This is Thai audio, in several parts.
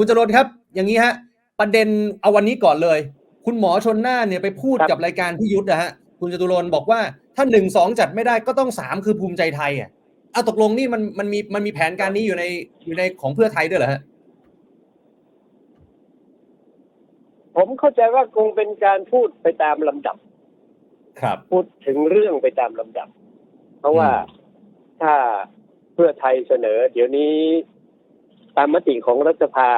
คุณจรนครับ อย่างนี้ฮะ ประเด็นเอาวันนี้ก่อนเลย คุณหมอชนน่านเนี่ยไปพูดครับกับรายการพี่ยุทธนะฮะ คุณจตุรนบอกว่าถ้าหนึ่งสองจัดไม่ได้ก็ต้องสามคือภูมิใจไทยอะเอาตกลงนี่มันมันมีมันมีแผนการนี้อยู่ในอยู่ในของเพื่อไทยด้วยเหรอฮะผมเข้าใจว่าคงเป็นการพูดไปตามลำดับ ครับ พูดถึงเรื่องไปตามลำดับ เพราะว่าอืมถ้าเพื่อไทยเสนอ เดี๋ยวนี้ ตามมติของรัฐสภา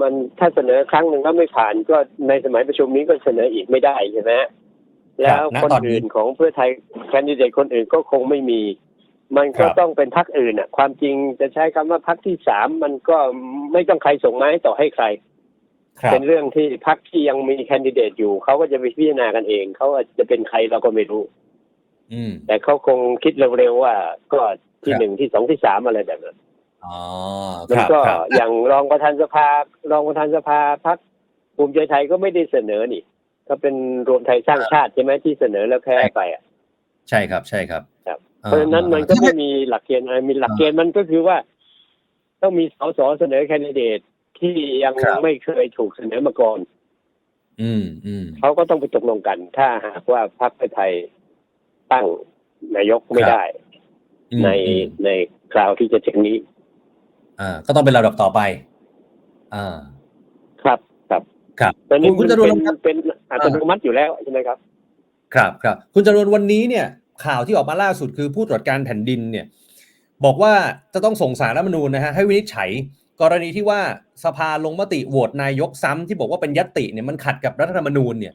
มันถ้าเสนอครั้งหนึ่งแล้วไม่ผ่านก็ในสมัยประชุมนี้ก็เสนออีกไม่ได้ใช่ไหมแล้วณคนตอนนี้อื่นของเพื่อไทยแคนดิเดตคนอื่นก็คงไม่มี มันก็ครับต้องเป็นพักอื่นอะ ความจริงจะใช้คำว่าพักที่สามมันก็ไม่ต้องใครส่งมาให้ต่อให้ใครครับเป็นเรื่องที่พักที่ยังมีแคนดิเดตอยู่เขาก็จะไปพิจารณากันเองเขาอาจจะเป็นใครเราก็ไม่รู้อืมแต่เขาคงคิดเร็วๆว่าก็ที่ครับหนึ่งที่สองที่สามอะไรแบบนั้น อ๋อคมันรับก็ครับอย่างรองประธานสภารองประธานสภาพักภูมิใจไทยก็ไม่ได้เสนอนี่ ก็เป็นรวมไทยสร้างชาติใช่ไหมที่เสนอแล้วแพ้ไปอะใช่ครับใช่ครับครับอ่เพราะฉะนั้นมันก็ไม่มีหลักเกณฑ์อะไรมีหลักเกณฑ์มันก็คือว่า ต้องมีสสเสนอแคนดิเดตที่ยังครับไม่เคยถูกเสนอมาก่อน อืมอืมเขาก็ต้องไปตกลงกัน ถ้าหากว่าพรรคเพื่อไทยตั้งนายกไม่ได้อืมในอืมในคราวที่จะถึงนี้ อ่า ก็ต้องเป็นระดับต่อไป อ่า ครับครับครับตอนนี้คุณมันจรเป็นนครับเป็นอัตโนมัติอยู่แล้วใช่ไหมครับ ครับครับคุณจรวนวันนี้เนี่ย ข่าวที่ออกมาล่าสุดคือผู้ตรวจการแผ่นดินเนี่ย บอกว่าจะต้องส่งสารรัฐธรรมนูญนะฮะให้วินิจฉัย กรณีที่ว่าสภาลงมติโหวตนายกซ้ำที่บอกว่าเป็นยัตติเนี่ยมันขัดกับรัฐธรรมนูญเนี่ย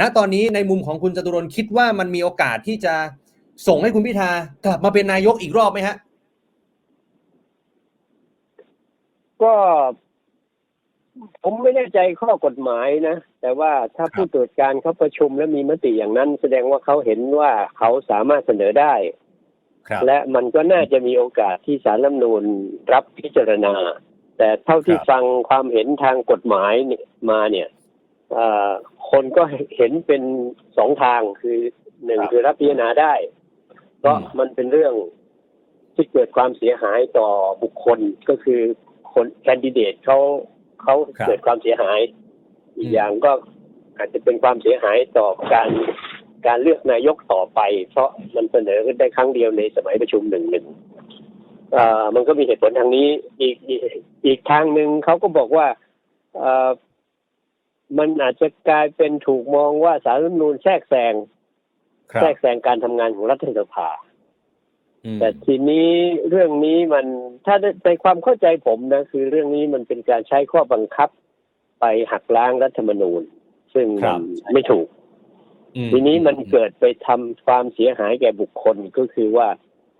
ณตอนนี้ในมุมของคุณจตุรนต์คิดว่ามันมีโอกาสที่จะส่งให้คุณพิธากลับมาเป็นนายกอีกรอบไหมฮะ ก็ ผมไม่แน่ใจข้อกฎหมายนะ แต่ว่าถ้าผู้ตรวจการเขาประชุมและมีมติอย่างนั้น แสดงว่าเขาเห็นว่าเขาสามารถเสนอได้ครับและมันก็น่าจะมีโอกาสที่สารรัฐธรรมนูญรับพิจารณา แต่เท่าที่ครับฟังความเห็นทางกฎหมายเนี่ยมาเนี่ยเอ่อคนก็เห็นเป็นสองทางคือหนึ่งคือรับพิจารณาได้ เพราะมันเป็นเรื่องที่เกิดความเสียหายต่อบุคคลก็คือ คนแคนดิเดตเขาเขาครับเกิดความเสียหาย อีอืกมอย่างก็อาจจะเป็นความเสียหายต่อการการเลือกนายกต่อไป เพราะมันเสนอขึ้นได้ครั้งเดียวในสมัยประชุมหนึ่งหนึ่งเอ่อมันก็มีเหตุผลทางนี้อีกอีกอีกทางหนึ่งเขาก็บอกว่าเอ่อมันอาจจะกลายเป็นถูกมองว่าสารรัฐธรรมนูญแทรกแซงครัแทรบกแซงการทำงานของรัฐสภาอืม แต่ทีนี้เรื่องนี้มันถ้าในความเข้าใจผมนะคือเรื่องนี้มันเป็นการใช้ข้อบังคับ ไปหักล้างรัฐธรรมนูญ ซึ่งครัมับนไม่ถูกอืทีนี้มันเกิดไปทำความเสียหายแก่บุคคลก็คือว่า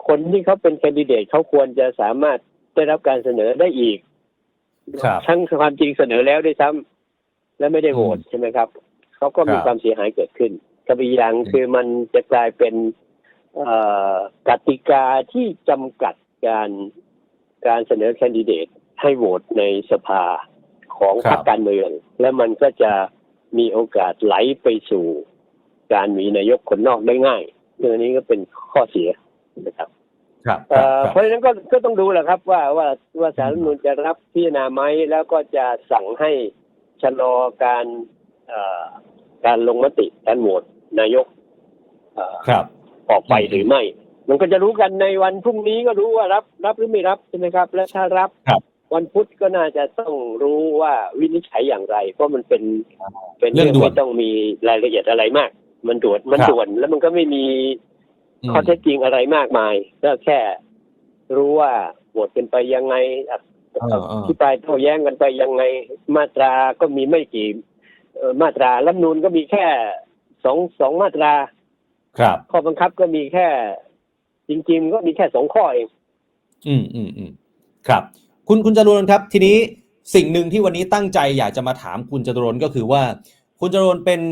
คนที่เขาเป็นแคนดิเดตเขาควรจะสามารถได้รับการเสนอได้อีกครับทั้งความจริงเสนอแล้วด้วยซ้ำและไม่ได้โหวตใช่ไหมครับเขาก็มีครับความเสียหายเกิดขึ้นกับอีกอย่างคือมันจะกลายเป็นเอ่อ กติกาที่จำกัดการการเสนอแคนดิเดตให้โหวตในสภาของพรรคการเมือง และมันก็จะมีโอกาสไหลไปสู่การมีนายกคนนอกได้ง่ายเรื่องนี้ก็เป็นข้อเสียนะครับครับคเอ่รับอครับเพราะฉะนั้นก็ก็ต้องดูแหละครับ ว่าว่าว่าสารรัฐธรรมนูญจะรับพิจารณาไหมแล้วก็จะสั่งให้ชะลอการเอ่อการลงมติการโหวตนายกเอ่อครับ ออกไปหรือไม่ มันก็จะรู้กันในวันพรุ่งนี้ก็รู้ว่ารับ รับหรือไม่รับใช่ไหมครับ และถ้ารับครับ วันพุธก็น่าจะต้องรู้ว่าวินิจฉัยอย่างไร เพราะมันเป็นเป็นเรื่เรื่อองงด่วนไม่ต้องมีรายละเอียดอะไรมาก มันด่วนมันครับด่วนแล้วมันก็ไม่มีอืมข้อเท็จจริงอะไรมากมาย ก็แค่รู้ว่าโหวตเป็นไปยังไงอะเออเออที่ปลายโต้แย้งกันไปยังไง มาตราก็มีไม่กี่เอ่อมาตรารัฐธรรมนูนก็มีแค่สองสองมาตรา ครับข้อบังคับก็มีแค่ จริงๆก็มีแค่สองข้อเอง อืมอืมอืมครับ คุณคุณจตุรนต์ครับ ทีนี้สิ่งหนึ่งที่วันนี้ตั้งใจอยากจะมาถามคุณจตุรนต์ก็คือว่า คุณจตุรนต์เป็น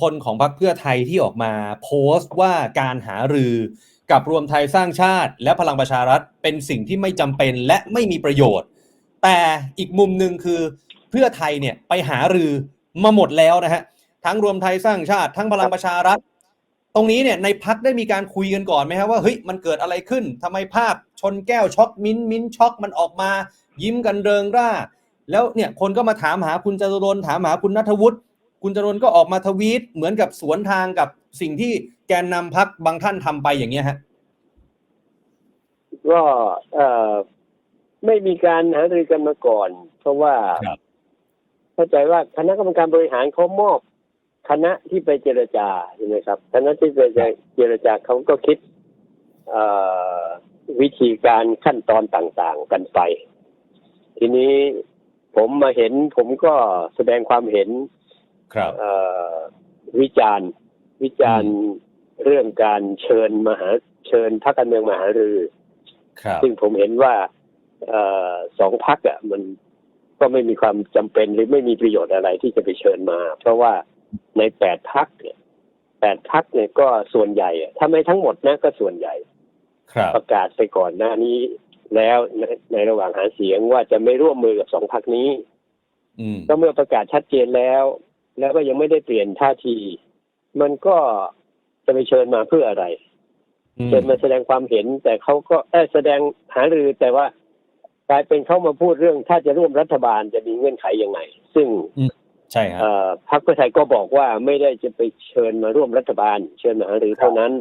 คนของพรรคเพื่อไทยที่ออกมาโพสต์ว่าการหารือกับรวมไทยสร้างชาติ และพลังประชารัฐเป็นสิ่งที่ไม่จำเป็นและไม่มีประโยชน์ แต่อีกมุมหนึ่งคือเพื่อไทยเนี่ยไปหารือมาหมดแล้วนะฮะทั้งรวมไทยสร้างชาติ ทั้งพลังประชารัฐ ตรงนี้เนี่ยในพักได้มีการคุยกันก่อนไหมครับว่าเฮ้ยมันเกิดอะไรขึ้นทำไมภาพชนแก้วช็อกมิ้นท์มิ้นท์ช็อกมันออกมา ยิ้มกันเริงร่า แล้วเนี่ยคนก็มาถามหาคุณจตุรนถามหาคุณนัทวุฒิคุณจตุรนก็ออกมาทวีตเหมือนกับสวนทางกับสิ่งที่แกนนำพักบางท่านทำไปอย่างเงี้ยฮะก็เอ่อไม่มีการหารือกันมาก่อน เพราะว่าครับเข้าใจว่าคณะกรรมการบริหารเขามอบ คณะที่ไปเจรจาใช่ไหมครับคณะที่ไปเจรจาเขาก็คิดเอ่อวิธีการขั้นตอนต่างๆกันไป ทีนี้ผมมาเห็นผมก็แสดงความเห็นครับเอ่อวิจารณ์วิจารณ์เรื่องการเชิญมาหาเชิญพรรคการเมืองมาหารือครับซึ่งผมเห็นว่าเออสองพักอะมันก็ไม่มีความจำเป็นหรือไม่มีประโยชน์อะไรที่จะไปเชิญมา เพราะว่า ในแปดพักเนี่ยแปดพักเนี่ยก็ส่วนใหญ่อะถ้าไม่ทั้งหมดนะก็ส่วนใหญ่ครับประกาศไปก่อนหน้านี้แล้วในในระหว่างหาเสียงว่าจะไม่ร่วมมือกับสองพักนี้อืมก็เมื่อประกาศชัดเจนแล้ว แล้วก็ยังไม่ได้เปลี่ยนท่าที มันก็จะไปเชิญมาเพื่ออะไรอืมเชิญมาแสดงความเห็น แต่เขาก็เอ้ยแสดงหารือแต่ว่ากลายเป็นเขามาพูดเรื่องถ้าจะร่วมรัฐบาลจะมีเงื่อนไขยังไง ซึ่ง ใช่ฮะเอ่อพรรคเพื่อไทยก็บอกว่าไม่ได้จะไปเชิญมาร่วมรัฐบาล เชิญมาหารือเท่านั้น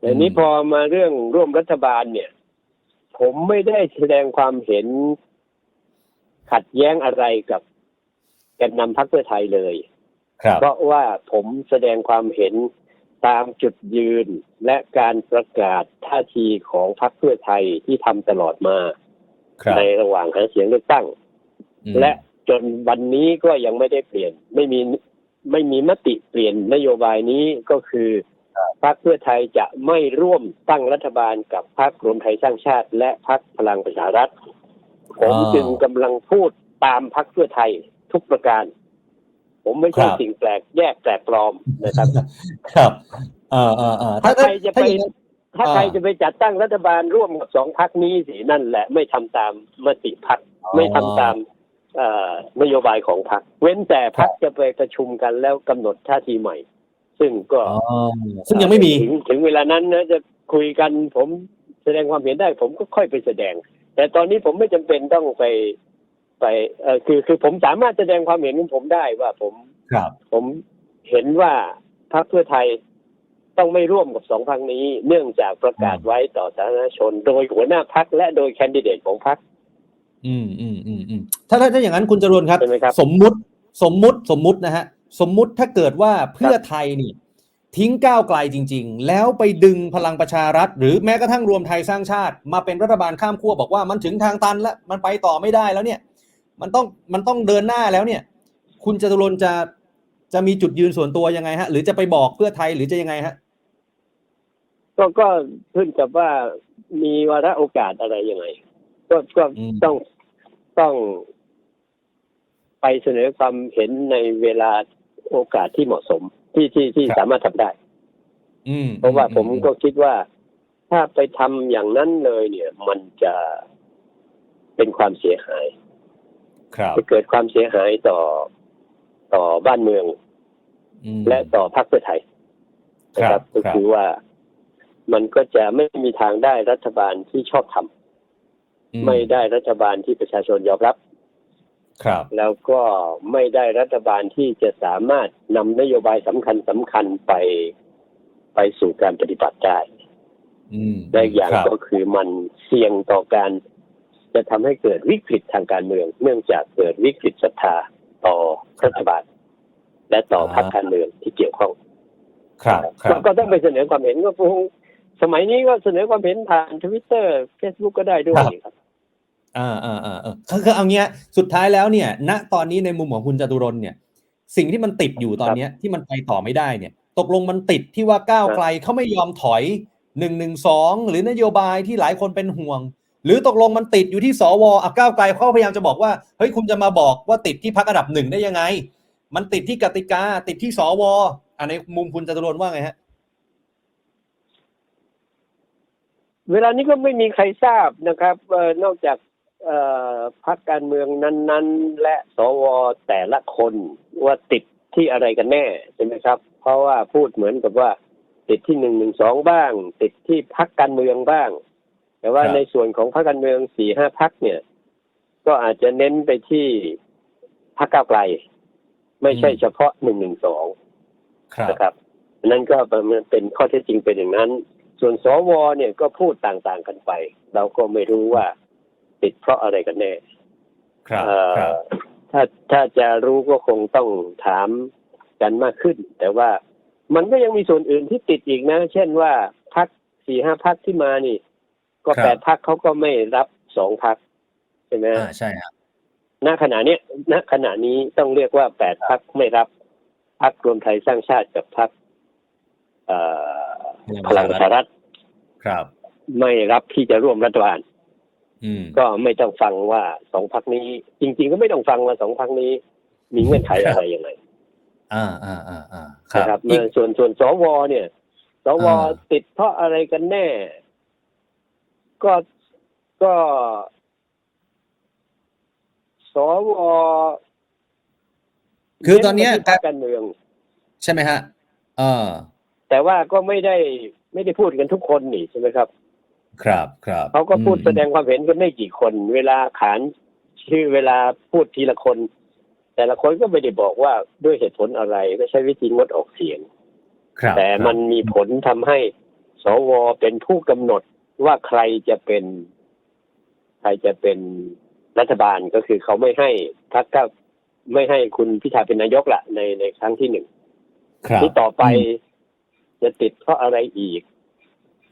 แต่นี้อืมพอมาเรื่องร่วมรัฐบาลเนี่ย ผมไม่ได้แสดงความเห็นขัดแย้งอะไรกับแกนนำพรรคเพื่อไทยเลยครับเพราะว่าผมแสดงความเห็นตามจุดยืนและการประกาศท่าทีของพรรคเพื่อไทยที่ทำตลอดมาครับในระหว่างหาเสียงเลือกตั้งอืมและ จนวันนี้ก็ยังไม่ได้เปลี่ยน ไม่มีไม่มีมติเปลี่ยนนโยบายนี้ก็คือพรรคเพื่อไทยจะไม่ร่วมตั้งรัฐบาลกับพรรครวมไทยสร้างชาติ และพรรคพลังประชารัฐผมจึงกำลังพูดตามพรรคเพื่อไทยทุกประการ ผมไม่ใช่สิ่งแปลกแยกแปลกปลอมนะครับ ครับเอ่าอ่าอ่าถ้าใครจะไปถ้าอย่างนั้นถ้าอ่าใครจะไปจัดตั้งรัฐบาลร่วมกับสองพักนี้สินั่นแหละ ไม่ทำตามมติพักอ๋อไม่ทำตามเอ่อ นโยบายของพักเว้นแต่พักจะไปประชุมกันแล้วกำหนดท่าทีใหม่ ซึ่งก็อ๋อซึ่งยังไม่มีถึงถึงเวลานั้นนะจะคุยกันผมแสดงความเห็นได้ ผมก็ค่อยไปแสดง แต่ตอนนี้ผมไม่จำเป็นต้องไปไปเออคือคือผมสามารถแสดงความเห็นของผมได้ว่าผมครับ ผมเห็นว่าพรรคเพื่อไทยต้องไม่ร่วมกับสองพรรคนี้ เนื่องจากประกาศไว้ต่อสาธารณชน โดยหัวหน้าพรรคและโดยแคนดิเดตของพรรค อืมอืมอืมอืมถ้าถ้าถ้าอย่างนั้นคุณจรวนครับใช่ไหมครับ สมมุติสมมุติสมมุตินะฮะ สมมุติถ้าเกิดว่าเพื่อไทยนี่ ทิ้งก้าวไกลจริง ๆ แล้วไปดึงพลังประชารัฐ หรือแม้กระทั่งรวมไทยสร้างชาติ มาเป็นรัฐบาลข้ามขั้วบอกว่ามันถึงทางตันแล้วมันไปต่อไม่ได้แล้วเนี่ย มันต้องมันต้องเดินหน้าแล้วเนี่ย คุณจตุรนต์จะจะมีจุดยืนส่วนตัวยังไงฮะ หรือจะไปบอกเพื่อไทยหรือจะยังไงฮะก็ก็ขึ้นกับว่ามีวาระโอกาสอะไรยังไง ก็ก็อืมต้องต้องไปเสนอความเห็นในเวลาโอกาสที่เหมาะสมที่ที่ที่สามารถทำได้อืมเพราะว่าผมอืก็คิดว่าถ้าไปทำอย่างนั้นเลยเนี่ย มันจะเป็นความเสียหาย ครับจะเกิดความเสียหายต่อต่อบ้านเมืองอืมและต่อพรรคเพื่อไทยนะคครัรับบก็ครับคือว่ามันก็จะไม่มีทางได้รัฐบาลที่ชอบทำอื ไม่ได้รัฐบาลที่ประชาชนยอมรับ ครับ แล้วก็ไม่ได้รัฐบาลที่จะสามารถนำนโยบายสำคัญสำคัญไปไปสู่การปฏิบัติได้อืมและอีกอย่างครับก็คือมันเสี่ยงต่อการ จะทำให้เกิดวิกฤตทางการเมือง เนื่องจากเกิดวิกฤตศรัทธาต่อรัฐบาล และต่อพรรคการเมืองที่เกี่ยวข้อง ครับคก็รับก็ต้องไปเสนอความเห็นก็คงสมัยนี้ก็เสนอความเห็นผ่านทวิตเตอร์เฟซบุ๊กก็ได้ด้วยครับ อ่าอ่าอ่าเออคือคือเอาเงี้ยสุดท้ายแล้วเนี่ย ณตอนนี้ในมุมของคุณจตุรนเนี่ย สิ่งที่มันติดอยู่ตอนเนี้ยที่มันไปต่อไม่ได้เนี่ย ตกลงมันติดที่ว่าก้าวไกลเขาไม่ยอมถอยหนึ่งหนึ่งสองหรือนโยบายที่หลายคนเป็นห่วง หรือตกลงมันติดอยู่ที่สวอะก้าวไกลเขาพยายามจะบอกว่าเฮ้ยคุณจะมาบอกว่าติดที่พักอันดับหนึ่งได้ยังไง มันติดที่กติกาติดที่สวอะในมุมคุณจตุรนว่าไงฮะเวลานี้ก็ไม่มีใครทราบนะครับนอกจาก พรรคการเมืองนั้น ๆ และสวแต่ละคนว่าติดที่อะไรกันแน่ใช่ไหมครับ เพราะว่าพูดเหมือนกับว่าติดที่หนึ่งหนึ่งสองบ้าง ติดที่พรรคการเมืองบ้าง แต่ว่าครับในส่วนของพรรคการเมืองสี่ห้าพรรคเนี่ยกก็อาจจะเน้นไปที่พรรคก้าวไกล ไม่ใช่อืมเฉพาะหนึ่งหนึ่งสองครับนะครับ นั่นก็เป็นข้อเท็จจริงเป็นอย่างนั้น ส่วนสวเนี่ยก็พูดต่างๆกันไป เราก็ไม่รู้ว่า ติดเพราะอะไรกันแน่ครับเอ่อครับถ้าถ้าจะรู้ก็คงต้องถามกันมากขึ้น แต่ว่ามันก็ยังมีส่วนอื่นที่ติดอีกนะ เช่นว่าพักสี่ห้าพักที่มานี่ ก็ครับแปดพักเขาก็ไม่รับสองพักใช่ไหมอ่าใช่ครับณขณะเนี้ยณขณะนี้ต้องเรียกว่าแปดพักไม่รับพักรวมไทยสร้างชาติกับพักพลังประชารัฐครับ ไม่รับที่จะร่วมรัฐบาลอืม ก็ไม่ต้องฟังว่าสองพักนี้ จริง ๆ ก็ไม่ต้องฟังว่าสองพักนี้ มีเงื่อนไขอะไรยังไงอ่าอ่าอ่าอ่าคนะครัรับบอีกส่วนส่วนสวเนี่ยสวอ่าติดเพราะอะไรกันแน่ ก็ก็สวคือตอนเนี้ยเไปที่พรรคการเมือง ใช่ไหมฮะเออแต่ว่าก็ไม่ได้ไม่ได้พูดกันทุกคนนี่ใช่ไหมครับ ครับครับเขาก็พูดอืมแสดงความเห็นกันไม่กี่คน เวลาขานชื่อเวลาพูดทีละคน แต่ละคนก็ไม่ได้บอกว่าด้วยเหตุผลอะไรก็ใช้วิธีงดออกเสียงครับแต่มันมีผลทำให้ สวเป็นผู้กำหนดว่าใครจะเป็น ใครจะเป็นรัฐบาลก็คือเขาไม่ให้พรรคก้าวไม่ให้คุณพิธาเป็นนายกละในในครั้งที่หนึ่งครับที่ต่อไปจะติดเพราะอะไรอีก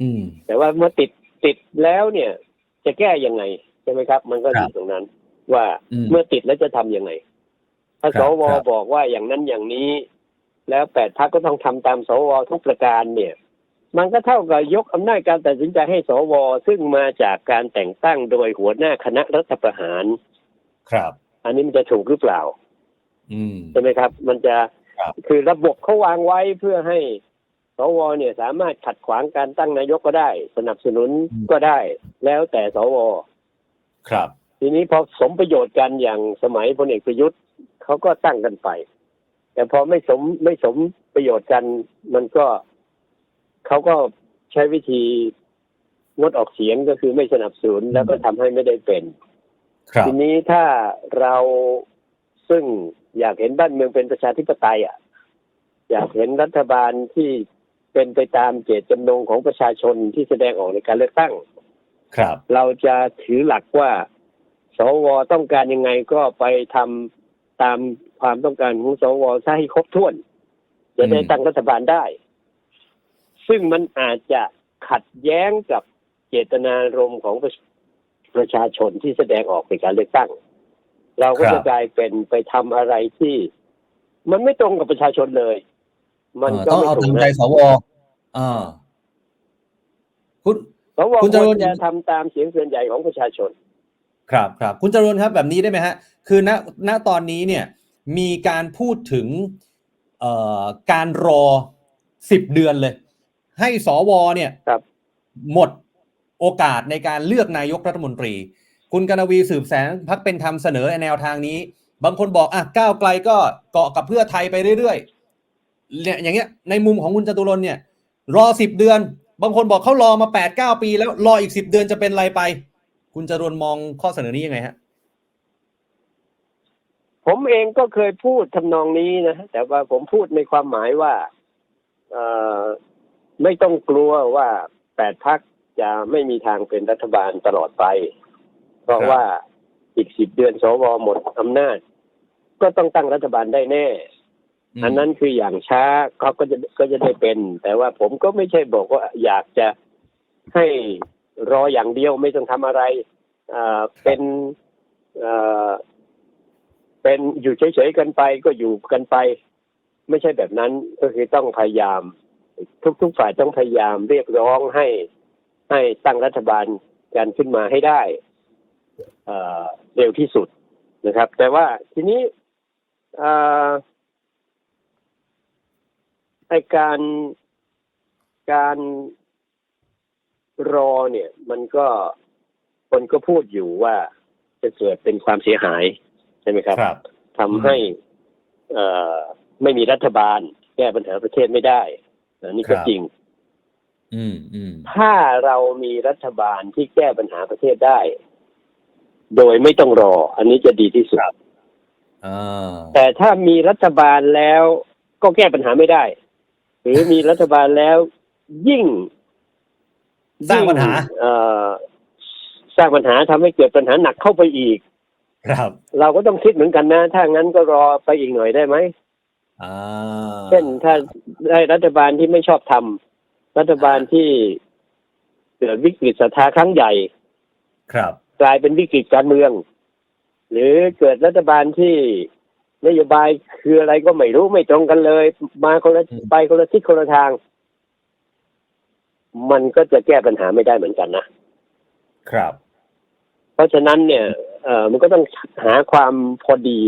อืมแต่ว่าเมื่อติด ติดแล้วเนี่ย จะแก้ยังไงใช่ไหมครับ มันก็คอรับยู่ตรงนั้น ว่าอืมเมื่อติดแล้วจะทำยังไง ถ้าครัสบวครับบอกว่าอย่างนั้นอย่างนี้ แล้วแปดพักก็ต้องทำตามสวทุกประการเนี่ย มันก็เท่ากับยกอำนาจการตัดสินใจให้สวซึ่งมาจากการแต่งตั้งโดยหัวหน้าคณะรัฐประหาร ครับ อันนี้มันจะถูกหรือเปล่าอืมใช่ไหมครับ มันจะครับคือระบบเขาวางไว้เพื่อให้ สวเนี่ยสามารถขัดขวางการตั้งนายกก็ได้ สนับสนุนก็ได้ แล้วแต่สวครับ ทีนี้พอสมประโยชน์กันอย่างสมัยพลเอกประยุทธ์เขาก็ตั้งกันไป แต่พอไม่สมไม่สมประโยชน์กัน มันก็เขาก็ใช้วิธีงดออกเสียงก็คือไม่สนับสนุนแล้วก็ทำให้ไม่ได้เป็นครับทีนี้ถ้าเราซึ่งอยากเห็นบ้านเมืองเป็นประชาธิปไตยอะ อยากเห็นรัฐบาลที่ เป็นไปตามเจตจำนงของประชาชนที่แสดงออกในการเลือกตั้ง ครับ เราจะถือหลักว่า สวต้องการยังไงก็ไปทำตามความต้องการของสวซะให้ครบถ้วน จะได้อืมตั้งรัฐบาลได้ ซึ่งมันอาจจะขัดแย้งกับเจตนารมณ์ของประประชาชนที่แสดงออกในการเลือกตั้ง เราก็จะกลายเป็นไปทำอะไรที่ มันไม่ตรงกับประชาชนเลย มันเออก็ต้องไม่เอาถูตากมใจนะสวอ่าคุณ สวคุณคจวรูรนจะทำตามเสียงส่วนใหญ่ของประชาชน ครับครับคุณจรวนครับแบบนี้ได้ไหมฮะ คือณณตอนนี้เนี่ยมีการพูดถึงเอ่อการรอสิบเดือนเลย ให้สวเนี่ยครับ หมดโอกาสในการเลือกนายกรัฐมนตรี คุณกนวีสืบแสงพักเป็นธรรมเสนอแนวทางนี้ บางคนบอกอะก้าวไกลก็เกาะกับเพื่อไทยไปเรื่อยๆ เนี่ยอย่างเงี้ยในมุมของคุณจตุรนเนี่ย รอสิบเดือน บางคนบอกเขารอมาแปดเก้าปี แล้วรออีกสิบเดือนจะเป็นไรไป คุณจตุรนมองข้อเสนอนี้ยังไงฮะผมเองก็เคยพูดทำนองนี้นะแต่ว่าผมพูดในความหมายว่าเออไม่ต้องกลัวว่าแปดพักจะไม่มีทางเป็นรัฐบาลตลอดไป เพราะว่าอีกสิบเดือนสวหมดอำนาจ ก็ต้องตั้งรัฐบาลได้แน่ อันนั้นคืออย่างช้าเขาก็จะก็จะได้เป็น แต่ว่าผมก็ไม่ใช่บอกว่าอยากจะให้รออย่างเดียวไม่ต้องทำอะไรอ่าเป็นอ่าเป็นอยู่เฉยๆกันไปก็อยู่กันไป ไม่ใช่แบบนั้นก็คือต้องพยายาม ทุกๆฝ่ายต้องพยายามเรียกร้องให้ให้ตั้งรัฐบาลกันขึ้นมาให้ได้เอ่อเร็วที่สุดนะครับ แต่ว่าทีนี้อ่า ไอการการรอเนี่ย มันก็คนก็พูดอยู่ว่าจะเกิดเป็นความเสียหายใช่ไหมครับครับทำให้เอ่อไม่มีรัฐบาล แก้ปัญหาประเทศไม่ได้อันนี้ก็ครับจริง อืมอืมถ้าเรามีรัฐบาลที่แก้ปัญหาประเทศได้ โดยไม่ต้องรอ อันนี้จะดีที่สุดอ่าแต่ถ้ามีรัฐบาลแล้วก็แก้ปัญหาไม่ได้ หรือมีรัฐบาลแล้ว ยิ่งสร้างปัญหายิ่เอ่อสร้างปัญหาทำให้เกิดปัญหาหนักเข้าไปอีก ครับเราก็ต้องคิดเหมือนกันนะ ถ้างั้นก็รอไปอีกหน่อยได้ไหม อ่าเช่นถ้าได้รัฐบาลที่ไม่ชอบทำรัฐบาลที่เกิดวิกฤตศรัทธาครั้งใหญ่ ครับ กลายเป็นวิกฤตการเมือง หรือเกิดรัฐบาลที่ นโยบายคืออะไรก็ไม่รู้ไม่ตรงกันเลย มาคนละอืมไปคนละทิศคนละทาง มันก็จะแก้ปัญหาไม่ได้เหมือนกันนะครับ เพราะฉะนั้นเนี่ยเอ่อมันก็ต้องหาความพอดี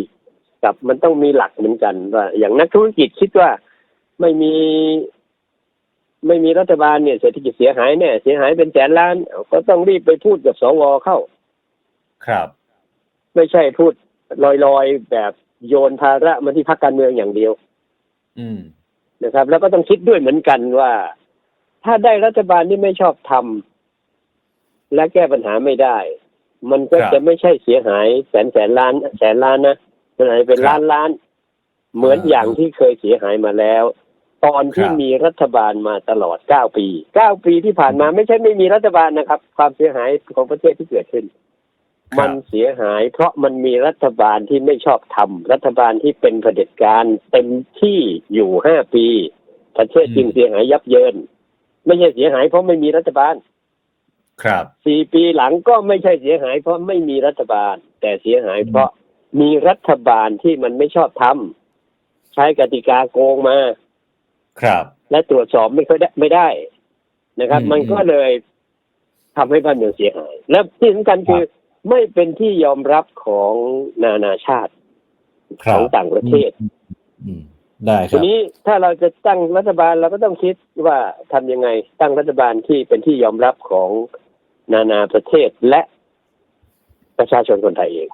กับมันต้องมีหลักเหมือนกันว่าอย่างนักธุรกิจคิดว่าไม่มี ไม่มีรัฐบาลเนี่ยเศรษฐกิจเสียหายเนี่ยเสียหายเป็นแสนล้าน ก็ต้องรีบไปพูดกับสวเข้า ครับ ไม่ใช่พูดลอยๆแบบ โยนภาระมาที่พรรคการเมืองอย่างเดียว อืมนะครับ แล้วก็ต้องคิดด้วยเหมือนกันว่า ถ้าได้รัฐบาลที่ไม่ชอบทำและแก้ปัญหาไม่ได้ มันก็ครับจะไม่ใช่เสียหายแสนแสนล้าน แสนล้านนะมันอาจจะเป็นครับล้านล้าน เหมือนอ่าอย่างที่เคยเสียหายมาแล้ว ตอนที่ครับมีรัฐบาลมาตลอดเก้าปีเก้าปีที่ผ่านมาไม่ใช่ไม่มีรัฐบาลนะครับ ความเสียหายของประเทศที่เกิดขึ้นครับ มันเสียหาย เพราะมันมีรัฐบาลที่ไม่ชอบทำรัฐบาลที่เป็นเผด็จการเต็มที่อยู่ห้าปี ประเทศจึงเสียหายยับเยิน ไม่ใช่เสียหายเพราะไม่มีรัฐบาล ครับสี่ปีหลังก็ไม่ใช่เสียหาย เพราะไม่มีรัฐบาล แต่เสียหายเพราะมีรัฐบาลที่มันไม่ชอบทำใช้กติกาโกงมา ครับ และตรวจสอบไม่ค่อยได้ไม่ได้นะครับอืมมันก็เลยทำให้บ้านเมืองเสียหาย และที่สำคัญคือ ไม่เป็นที่ยอมรับของนานาชาติครัขบองต่างประเทศอืมได้คทีรับนี้ถ้าเราจะตั้งรัฐบาลเราก็ต้องคิดว่าทำยังไง ตั้งรัฐบาลที่เป็นที่ยอมรับของนานาประเทศและประชาชนคนไทยเอง